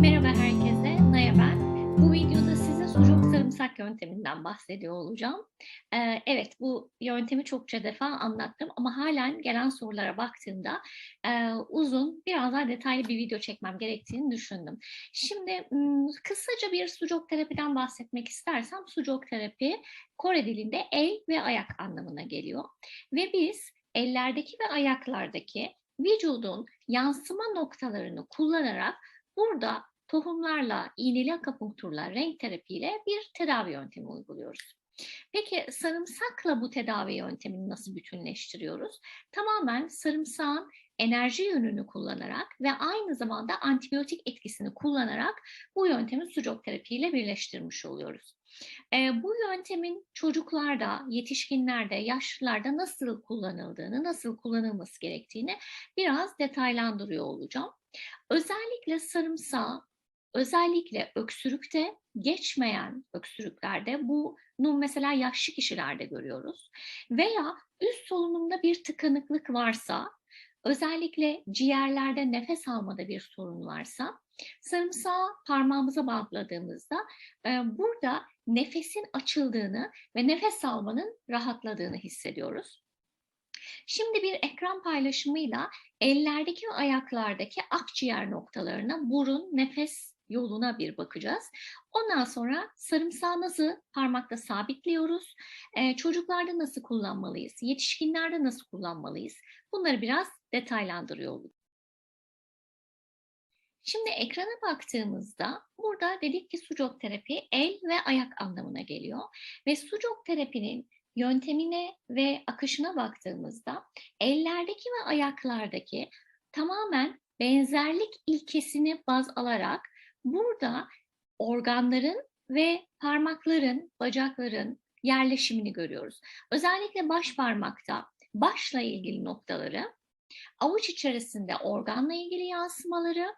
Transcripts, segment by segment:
Merhaba herkese, Naya ben. Bu videoda size sucuk sarımsak yönteminden bahsediyor olacağım. Evet, bu yöntemi çokça defa anlattım ama halen gelen sorulara baktığımda uzun, biraz daha detaylı bir video çekmem gerektiğini düşündüm. Şimdi kısaca bir sucuk terapiden bahsetmek istersem, sucuk terapi Kore dilinde el ve ayak anlamına geliyor. Ve biz ellerdeki ve ayaklardaki vücudun yansıma noktalarını kullanarak burada tohumlarla, iğneli akupunkturla, renk terapiyle bir tedavi yöntemi uyguluyoruz. Peki sarımsakla bu tedavi yöntemini nasıl bütünleştiriyoruz? Tamamen sarımsağın enerji yönünü kullanarak ve aynı zamanda antibiyotik etkisini kullanarak bu yöntemi sucuk terapiyle birleştirmiş oluyoruz. Ee, bu yöntemin çocuklarda, yetişkinlerde, yaşlılarda nasıl kullanıldığını, nasıl kullanılması gerektiğini biraz detaylandırıyor olacağım. Özellikle sarımsağı, özellikle öksürükte geçmeyen öksürüklerde bunu mesela yaşlı kişilerde görüyoruz. Veya üst solunumda bir tıkanıklık varsa, özellikle ciğerlerde nefes almada bir sorun varsa, sarımsağı parmağımıza bantladığımızda e, burada nefesin açıldığını ve nefes almanın rahatladığını hissediyoruz. Şimdi bir ekran paylaşımıyla ellerdeki ve ayaklardaki akciğer noktalarına, burun, nefes yoluna bir bakacağız. Ondan sonra sarımsağı nasıl parmakta sabitliyoruz, ee, çocuklarda nasıl kullanmalıyız, yetişkinlerde nasıl kullanmalıyız bunları biraz detaylandırıyor olacağız. Şimdi ekrana baktığımızda burada dedik ki sucuk terapi el ve ayak anlamına geliyor ve sucuk terapinin yöntemine ve akışına baktığımızda ellerdeki ve ayaklardaki tamamen benzerlik ilkesini baz alarak burada organların ve parmakların, bacakların yerleşimini görüyoruz. Özellikle baş parmakta başla ilgili noktaları, avuç içerisinde organla ilgili yansımaları,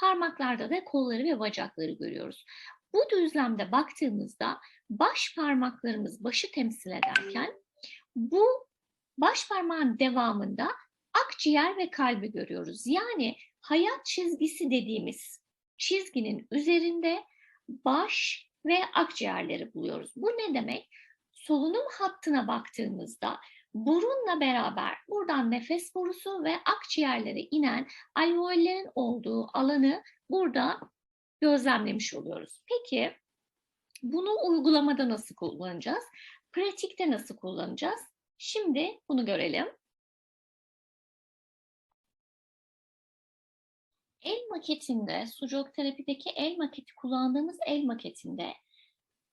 parmaklarda da kolları ve bacakları görüyoruz. Bu düzlemde baktığımızda baş parmaklarımız başı temsil ederken bu baş parmağın devamında akciğer ve kalbi görüyoruz. Yani hayat çizgisi dediğimiz çizginin üzerinde baş ve akciğerleri buluyoruz. Bu ne demek? Solunum hattına baktığımızda burunla beraber buradan nefes borusu ve akciğerlere inen alveollerin olduğu alanı burada gözlemlemiş oluyoruz. Peki bunu uygulamada nasıl kullanacağız? Pratikte nasıl kullanacağız? Şimdi bunu görelim. El maketinde, sucuk terapideki el maketi kullandığımız el maketinde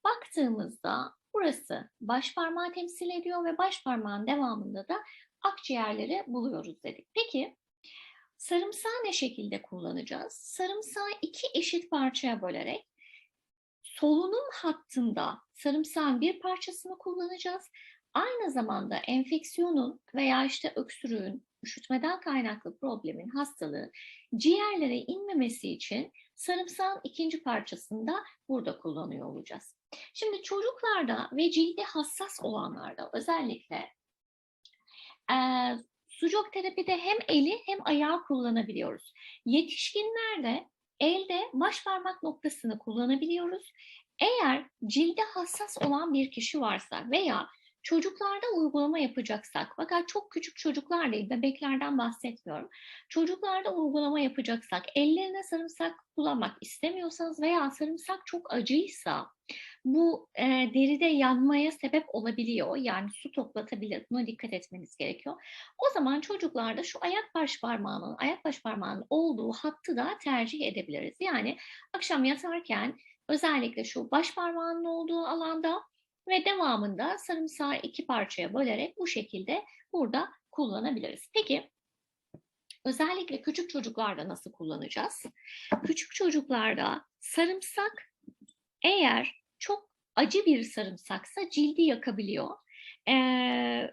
baktığımızda burası baş parmağı temsil ediyor ve baş parmağın devamında da akciğerleri buluyoruz dedik. Peki sarımsağı ne şekilde kullanacağız? Sarımsağı iki eşit parçaya bölerek solunum hattında sarımsağın bir parçasını kullanacağız. Aynı zamanda enfeksiyonun veya işte öksürüğün, üşütmeden kaynaklı problemin, hastalığı ciğerlere inmemesi için sarımsağın ikinci parçasını da burada kullanıyor olacağız. Şimdi çocuklarda ve cildi hassas olanlarda özellikle e, sucuk terapide hem eli hem ayağı kullanabiliyoruz. Yetişkinlerde elde baş parmak noktasını kullanabiliyoruz. Eğer cilde hassas olan bir kişi varsa veya çocuklarda uygulama yapacaksak, fakat çok küçük çocuklar değil, bebeklerden bahsetmiyorum. Çocuklarda uygulama yapacaksak, ellerine sarımsak kullanmak istemiyorsanız veya sarımsak çok acıysa, bu e, deride yanmaya sebep olabiliyor. Yani su toplatabilir. Buna dikkat etmeniz gerekiyor. O zaman çocuklarda şu ayak baş parmağının, ayak baş parmağının olduğu hattı da tercih edebiliriz. Yani akşam yatarken özellikle şu baş parmağının olduğu alanda ve devamında sarımsağı iki parçaya bölerek bu şekilde burada kullanabiliriz. Peki özellikle küçük çocuklarda nasıl kullanacağız? Küçük çocuklarda sarımsak eğer çok acı bir sarımsaksa cildi yakabiliyor. Ee,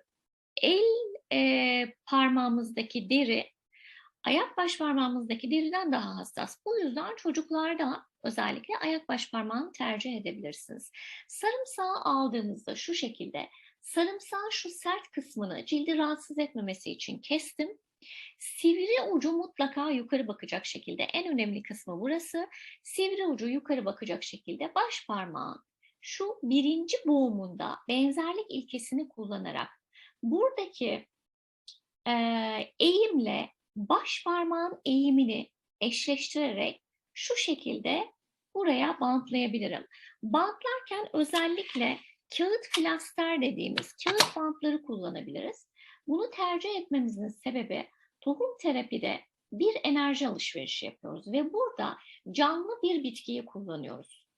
el e, parmağımızdaki deri ayak baş parmağımızdaki deriden daha hassas. Bu yüzden çocuklarda özellikle ayak baş parmağını tercih edebilirsiniz. Sarımsağı aldığınızda şu şekilde Sarımsağın şu sert kısmını cildi rahatsız etmemesi için kestim. Sivri ucu mutlaka yukarı bakacak şekilde. En önemli kısmı burası. Sivri ucu yukarı bakacak şekilde baş parmağın şu birinci boğumunda benzerlik ilkesini kullanarak buradaki e, eğimle baş parmağın eğimini eşleştirerek şu şekilde buraya bantlayabilirim. Bantlarken özellikle kağıt flaster dediğimiz kağıt bantları kullanabiliriz. Bunu tercih etmemizin sebebi tohum terapide bir enerji alışverişi yapıyoruz ve burada canlı bir bitkiyi kullanıyoruz.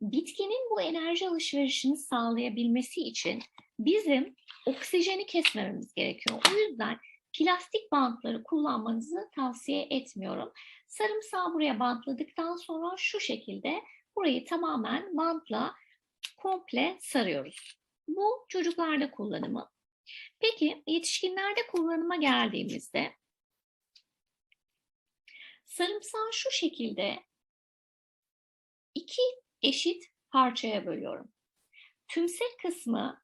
Bitkinin bu enerji alışverişini sağlayabilmesi için bizim oksijeni kesmememiz gerekiyor. O yüzden plastik bantları kullanmanızı tavsiye etmiyorum. Sarımsağı buraya bantladıktan sonra şu şekilde burayı tamamen bantla komple sarıyoruz. Bu çocuklarda kullanımı. Peki yetişkinlerde kullanıma geldiğimizde sarımsağı şu şekilde iki eşit parçaya bölüyorum. Tümsek kısmı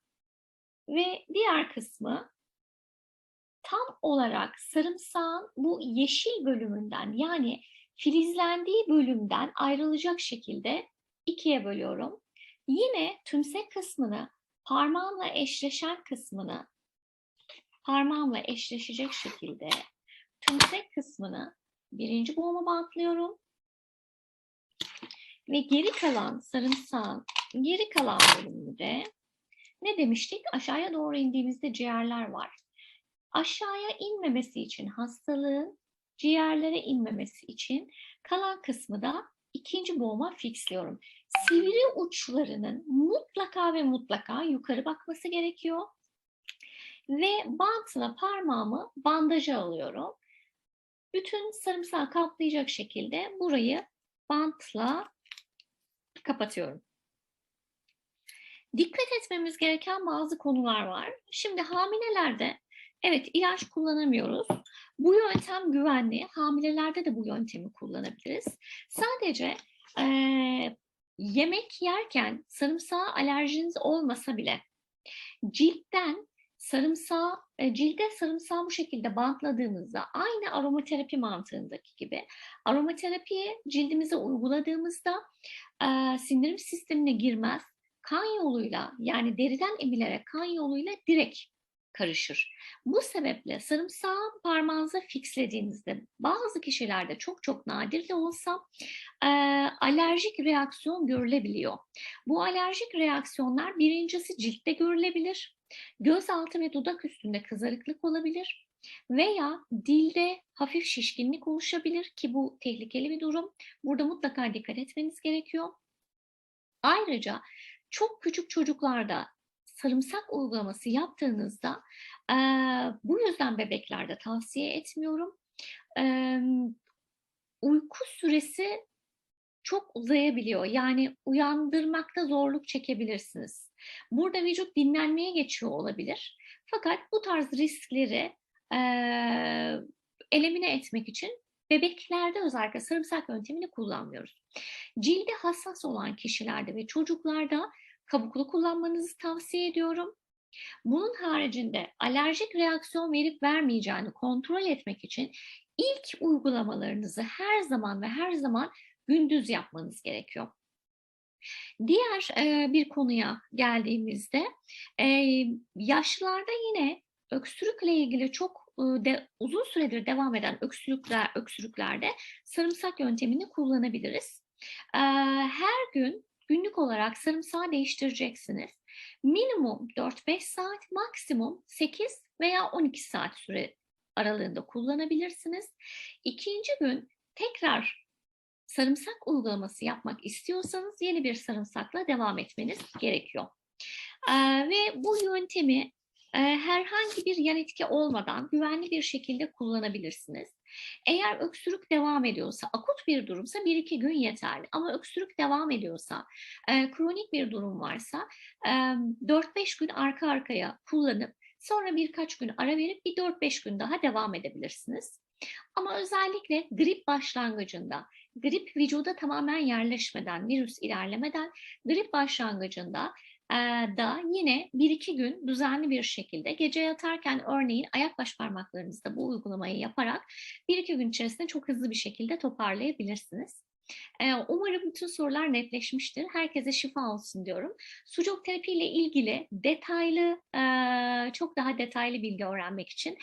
ve diğer kısmı tam olarak sarımsağın bu yeşil bölümünden yani filizlendiği bölümden ayrılacak şekilde ikiye bölüyorum. Yine tümsek kısmını parmağımla eşleşen kısmını parmağımla eşleşecek şekilde tümsek kısmını birinci boğuma bantlıyorum. Ve geri kalan sarımsağın geri kalan bölümünde ne demiştik? Aşağıya doğru indiğimizde ciğerler var. Aşağıya inmemesi için hastalığın ciğerlere inmemesi için kalan kısmı da ikinci boğuma fixliyorum. Sivri uçlarının mutlaka ve mutlaka yukarı bakması gerekiyor. Ve bantla parmağımı bandaja alıyorum. Bütün sarımsağı kaplayacak şekilde burayı bantla kapatıyorum. Dikkat etmemiz gereken bazı konular var. Şimdi hamilelerde evet ilaç kullanamıyoruz. Bu yöntem güvenli. Hamilelerde de bu yöntemi kullanabiliriz. Sadece e, yemek yerken sarımsağa alerjiniz olmasa bile ciltten sarımsağı, e, cilde sarımsağı bu şekilde bantladığımızda aynı aromaterapi mantığındaki gibi aromaterapiyi cildimize uyguladığımızda e, sindirim sistemine girmez. Kan yoluyla yani deriden emilerek kan yoluyla direkt karışır. Bu sebeple sarımsağı parmağınıza fixlediğinizde bazı kişilerde çok çok nadir de olsa e, alerjik reaksiyon görülebiliyor. Bu alerjik reaksiyonlar birincisi ciltte görülebilir, göz altı ve dudak üstünde kızarıklık olabilir veya dilde hafif şişkinlik oluşabilir ki bu tehlikeli bir durum. Burada mutlaka dikkat etmeniz gerekiyor. Ayrıca çok küçük çocuklarda sarımsak uygulaması yaptığınızda e, bu yüzden bebeklerde tavsiye etmiyorum. E, uyku süresi çok uzayabiliyor. Yani uyandırmakta zorluk çekebilirsiniz. Burada vücut dinlenmeye geçiyor olabilir. Fakat bu tarz riskleri e, elimine etmek için bebeklerde özellikle sarımsak yöntemini kullanmıyoruz. Cildi hassas olan kişilerde ve çocuklarda kabuklu kullanmanızı tavsiye ediyorum. Bunun haricinde alerjik reaksiyon verip vermeyeceğini kontrol etmek için ilk uygulamalarınızı her zaman ve her zaman gündüz yapmanız gerekiyor. Diğer e, bir konuya geldiğimizde e, yaşlılarda yine öksürükle ilgili çok e, de, uzun süredir devam eden öksürükler öksürüklerde sarımsak yöntemini kullanabiliriz. E, her gün günlük olarak sarımsağı değiştireceksiniz. Minimum 4-5 saat, maksimum 8 veya 12 saat süre aralığında kullanabilirsiniz. İkinci gün tekrar sarımsak uygulaması yapmak istiyorsanız yeni bir sarımsakla devam etmeniz gerekiyor. Ee, ve bu yöntemi herhangi bir yan etki olmadan güvenli bir şekilde kullanabilirsiniz. Eğer öksürük devam ediyorsa, akut bir durumsa 1-2 gün yeterli. Ama öksürük devam ediyorsa, e, kronik bir durum varsa e, 4-5 gün arka arkaya kullanıp sonra birkaç gün ara verip bir 4-5 gün daha devam edebilirsiniz. Ama özellikle grip başlangıcında, grip vücuda tamamen yerleşmeden, virüs ilerlemeden grip başlangıcında da yine bir iki gün düzenli bir şekilde gece yatarken örneğin ayak baş parmaklarınızda bu uygulamayı yaparak bir iki gün içerisinde çok hızlı bir şekilde toparlayabilirsiniz. Umarım bütün sorular netleşmiştir. Herkese şifa olsun diyorum. Sucuk terapi ile ilgili detaylı, çok daha detaylı bilgi öğrenmek için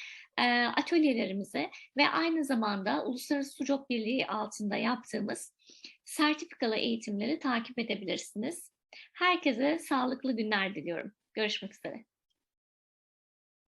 atölyelerimize ve aynı zamanda Uluslararası Sucuk Birliği altında yaptığımız sertifikalı eğitimleri takip edebilirsiniz. Herkese sağlıklı günler diliyorum. Görüşmek üzere.